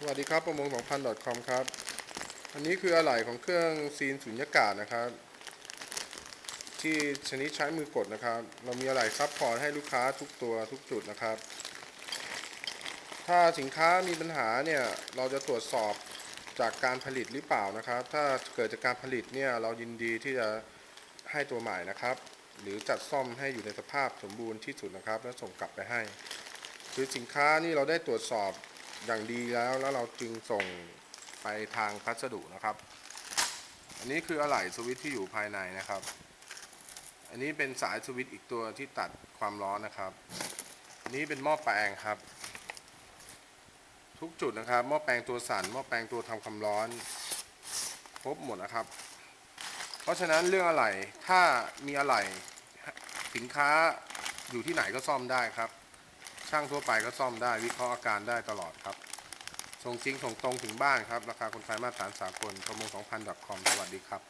สวัสดีครับประมง 2,000 .com ครับ อันนี้คืออะไหล่ของเครื่องซีนสุญญากาศนะครับ ที่ชนิดใช้มือกดนะครับ เรามีอะไหล่ซับพอร์ตให้ลูกค้าทุกตัวทุกจุดนะครับ ถ้าสินค้ามีปัญหาเนี่ยเราจะตรวจสอบจากการผลิตหรือเปล่านะครับ ถ้าเกิดจากการผลิตเนี่ยเรายินดีที่จะให้ตัวใหม่นะครับ หรือจัดซ่อมให้อยู่ในสภาพสมบูรณ์ที่สุดนะครับ แล้วส่งกลับไปให้ คือสินค้านี่เราได้ตรวจสอบ อย่างดีแล้วแล้วเราจึงส่งไปทางพัสดุนะครับ อันนี้คืออะไหล่สวิตช์ที่อยู่ภายในนะครับ อันนี้เป็นสายสวิตช์อีกตัวที่ตัดความร้อนนะครับ อันนี้เป็นหม้อแปลงครับ ทุกจุดนะครับหม้อแปลงตัวสั่นหม้อแปลงตัวทำความร้อนครบหมดนะครับ เพราะฉะนั้นเรื่องอะไหล่ถ้ามีอะไหล่สินค้าอยู่ที่ไหนก็ซ่อมได้ครับ ช่างทั่วไปก็ซ่อมได้วิเคราะห์อาการได้ตลอดครับ ส่งจริงส่งตรงถึงบ้านครับ ราคาคนไทยมาตรฐานสากลประมง 2,000 .com สวัสดีครับ